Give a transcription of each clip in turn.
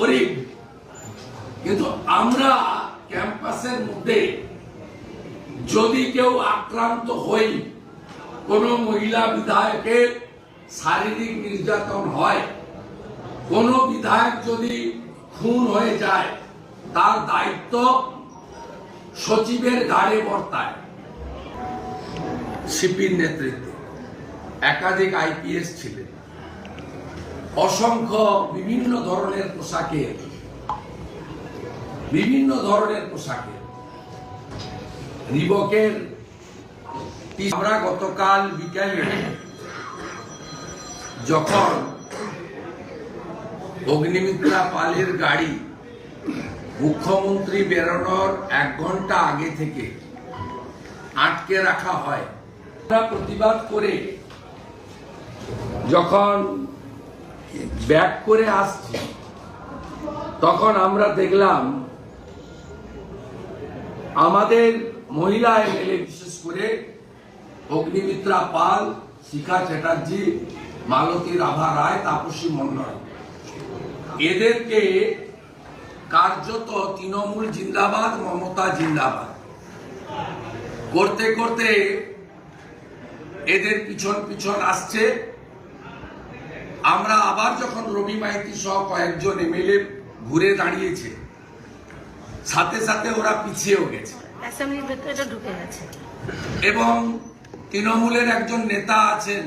করি কিন্তু আমরা ক্যাম্পাসের মধ্যে যদি কেউ আক্রান্ত হই, কোন মহিলা বিধায়কের শারীরিক নির্যাতন হয়, কোন বিধায়ক যদি খুন হয়ে যায়, তার দায়িত্ব সচিবের ঘাড়ে বর্তায়। সিপির নেতৃত্বে একাধিক আইপিএস ছিলেন। অসংখ্য বিভিন্ন ধরনের পোশাকে, বিভিন্ন ধরনের পোশাকে। রিবকের আমরা গতকাল বিকালে যখন অগ্নিমিত্রা পালের গাড়ি মুখ্যমন্ত্রী বেরোনোর এক ঘণ্টা আগে থেকে আটকে রাখা হয় প্রতিবাদ করে যখন ব্যাক করে আসছি। তখন আমরা দেখলাম, আমাদের মহিলা এমএলএ, বিশেষ করে অগ্নিমিত্রা পাল, শিখা চ্যাটার্জি, মালতী রাভা রায়, তাপসী মন্ডল এদেরকে কার্যত তৃণমূল জিন্দাবাদ, মমতা জিন্দাবাদ। করতে করতে এদের পিছন পিছন আসছে। আবার যখন রবি মাইতি সহ কয়েকজন এমএলএ ঘুরে দাঁড়িয়েছে সাথে সাথে ওরা পিছিয়েও গেছে। ঢুকে এবং তৃণমূলের একজন নেতা আছেন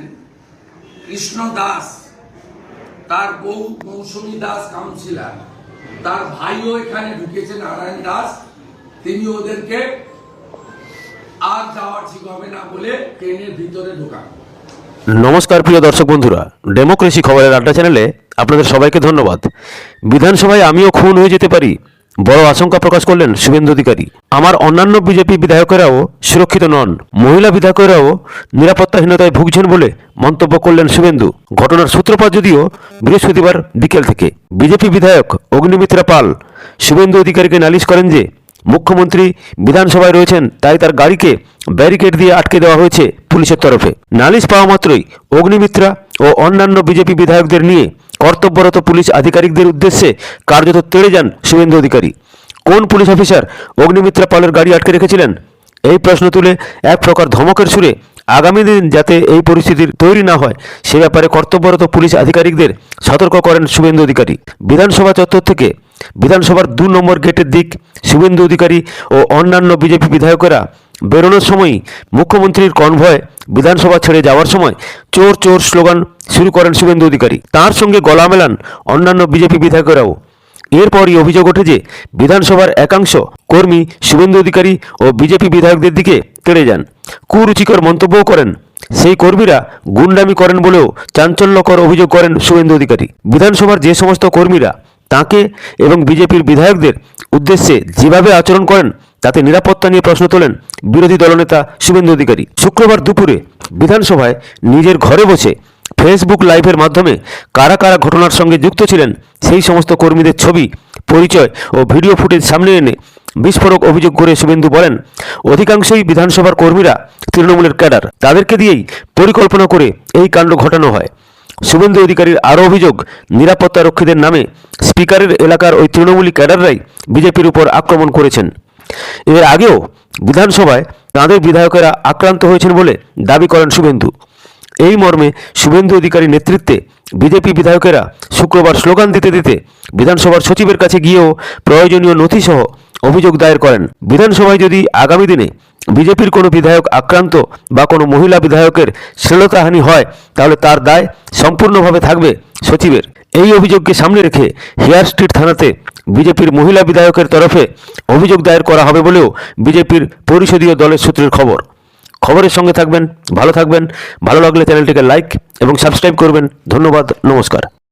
কৃষ্ণ দাস তার বউ মৌসুমী দাস কাউন্সিলার। তার ভাইও এখানে ঢুকেছে নারায়ণ দাস। তিনি ওদেরকে আর যাওয়া ঠিক হবে না বলে ট্রেনের ভিতরে ঢোকান। নমস্কার প্রিয় দর্শক বন্ধুরা ডেমোক্রেসি খবরের আড্ডা চ্যানেলে আপনাদের সবাইকে ধন্যবাদ। বিধানসভায় আমিও খুন হয়ে যেতে পারি, বড় আশঙ্কা প্রকাশ করলেন শুভেন্দু অধিকারী। আমার অন্যান্য বিজেপি বিধায়কেরাও সুরক্ষিত নন, মহিলা বিধায়কেরাও নিরাপত্তাহীনতায় ভুগছেন বলে মন্তব্য করলেন শুভেন্দু। ঘটনার সূত্রপাত যদিও বৃহস্পতিবার বিকেল থেকে। বিজেপি বিধায়ক অগ্নিমিত্রা পাল শুভেন্দু অধিকারীকে নালিশ করেন যে, মুখ্যমন্ত্রী বিধানসভায় রয়েছেন, তাই তার গাড়িকে ব্যারিকেড দিয়ে আটকে দেওয়া হয়েছে। পুলিশের তরফে। নালিশ পাওয়া মাত্রই অগ্নিমিত্রা ও অন্যান্য বিজেপি বিধায়কদের নিয়ে কর্তব্যরত পুলিশ আধিকারিকদের উদ্দেশ্যে কার্যত তেড়ে যান শুভেন্দু অধিকারী। কোন পুলিশ অফিসার অগ্নিমিত্রা পালের গাড়ি আটকে রেখেছিলেন? এই প্রশ্ন তুলে এক প্রকার ধমকের সুরে আগামী দিন যাতে এই পরিস্থিতির তৈরি না হয়, সে ব্যাপারে কর্তব্যরত পুলিশ আধিকারিকদের সতর্ক করেন শুভেন্দু অধিকারী। বিধানসভা চত্বর থেকে বিধানসভার দু নম্বর গেটের দিক শুভেন্দু অধিকারী ও অন্যান্য বিজেপি বিধায়কেরা বেরোনোর সময়ই মুখ্যমন্ত্রীর কনভয় বিধানসভা ছেড়ে যাওয়ার সময় চোর চোর স্লোগান শুরু করেন শুভেন্দু অধিকারী। তার সঙ্গে গলা মেলান অন্যান্য বিজেপি বিধায়কেরাও। এরপরই অভিযোগ ওঠে যে বিধানসভার একাংশ কর্মী শুভেন্দু অধিকারী ও বিজেপি বিধায়কদের দিকে তেড়ে যান। কুরুচিকর মন্তব্যও করেন। সেই কর্মীরা গুন্ডামি করেন বলেও চাঞ্চল্যকর অভিযোগ করেন শুভেন্দু অধিকারী। বিধানসভার যে সমস্ত কর্মীরা তাকে এবং বিজেপির বিধায়কদের উদ্দেশ্যে যেভাবে আচরণ করেন তাতে নিরাপত্তা নিয়ে প্রশ্ন তোলেন বিরোধী দলনেতা শুভেন্দু অধিকারী। শুক্রবার দুপুরে বিধানসভায় নিজের ঘরে বসে ফেসবুক লাইভের মাধ্যমে কারা কারা ঘটনার সঙ্গে যুক্ত ছিলেন সেই সমস্ত কর্মীদের ছবি, পরিচয় ও ভিডিও ফুটেজ সামনে এনে বিস্ফোরক অভিযোগ করে শুভেন্দু বলেন, অধিকাংশই বিধানসভার কর্মীরা তৃণমূলের ক্যাডার। তাদেরকে দিয়েই পরিকল্পনা করে এই কাণ্ড ঘটানো হয়। শুভেন্দু অধিকারীর আরও অভিযোগ নিরাপত্তা রক্ষীদের নামে স্পিকারের এলাকার ওই তৃণমূলী ক্যাডাররাই বিজেপির উপর আক্রমণ করেছেন। এর আগেও বিধানসভায় তাঁদের বিধায়কেরা আক্রান্ত হয়েছেন বলে দাবি করেন শুভেন্দু। এই মর্মে শুভেন্দু অধিকারী নেতৃত্বে বিজেপি বিধায়কেরা শুক্রবার স্লোগান দিতে দিতে বিধানসভার সচিবের কাছে গিয়েও প্রয়োজনীয় নথিসহ অভিযোগ দায়ের করেন। বিধানসভায় যদি আগামী দিনে বিজেপির কোনো বিধায়ক আক্রান্ত বা কোনো মহিলা বিধায়কের শ্লীলতাহানি হয়, তাহলে তার দায় সম্পূর্ণভাবে থাকবে সচিবের। এই অভিযোগকে সামনে রেখে হেয়ার স্ট্রিট থানাতে বিজেপির মহিলা বিধায়কের তরফে অভিযোগ দায়ের করা হবে বলেও বিজেপির পরিষদীয় দলের সূত্রের খবর। খবরের সঙ্গে থাকবেন, ভালো থাকবেন, ভালো লাগলে চ্যানেলটিকে লাইক এবং সাবস্ক্রাইব করবেন। ধন্যবাদ, নমস্কার।